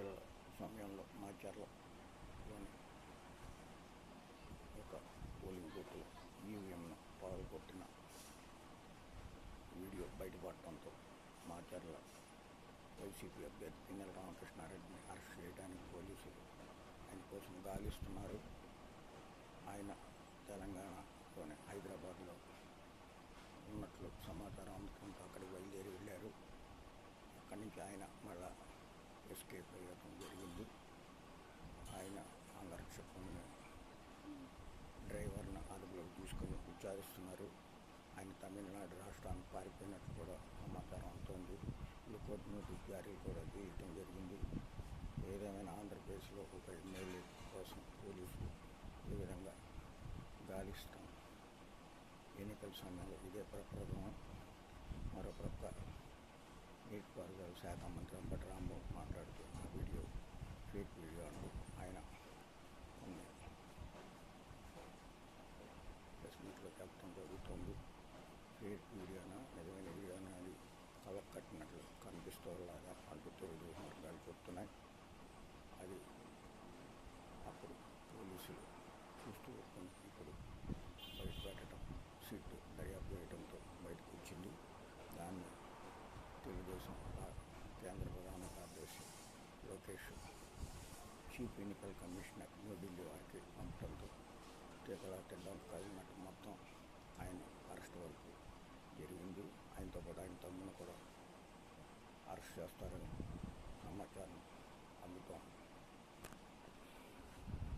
ఎన్నికల సమయంలో మాచర్లలోని ఒక పోలింగ్ బూత్లో ఈవీఎంను పగలగొట్టిన వీడియో బయటపడటంతో మాచర్ల వైసీపీ అభ్యర్థి పిన్నెల రామకృష్ణారెడ్డిని అరెస్ట్ చేయడానికి పోలీసులు ఆయన కోసం గాలిస్తున్నారు. ఆయన తెలంగాణలోని హైదరాబాద్లో ఉన్నట్లు సమాచారం అందుకుంటూ అక్కడికి బయలుదేరి వెళ్ళారు. అక్కడి నుంచి ఆయన మళ్ళా ఎస్కేప్ అయ్యడం జరిగింది. ఆయన అంగరక్షకుని డ్రైవర్ను అదుపులోకి తీసుకొని విచారిస్తున్నారు ఆయన తమిళనాడు రాష్ట్రానికి పారిపోయినట్టు కూడా సమాచారం అవుతోంది కోర్టు నోటీస్ జారీ కూడా చేయటం జరిగింది. ఏదేమైనా ఆంధ్రప్రదేశ్లో ఒక ఎమ్మెల్యే కోసం పోలీసులు ఈ విధంగా గాలిస్తాం ఎన్నికల సమయంలో ఇదే ప్రప్రథమం. మరో ప్రక్క నీటిపారుదల శాఖ మంత్రి అంబటి రాంబాబు మాట్లాడుతూ ఆ వీడియో ఫేక్ వీడియో అంటూ ఆయన కొన్ని ప్రెస్ మీట్లో చెప్పడం జరుగుతుంది. ఫేక్ వీడియోనా నిజమైన వీడియోనా అది కవర్ కట్టినట్లు కనిపిస్తోలాగా అంటూ తెలుగు వర్గాలు చెప్తున్నాయి. అది అప్పుడు పోలీసులు చూస్తూ ఊరుకొని ఇప్పుడు చీఫ్ ఎన్నికల కమిషనర్ న్యూఢిల్లీ వారికి పంపడంతో టీకలా టెండర్ కలిగినట్టు మొత్తం ఆయన అరెస్ట్ వరకు జరిగింది. ఆయనతో పాటు ఆయన తమ్ముని కూడా అరెస్ట్ చేస్తారని సమాచారం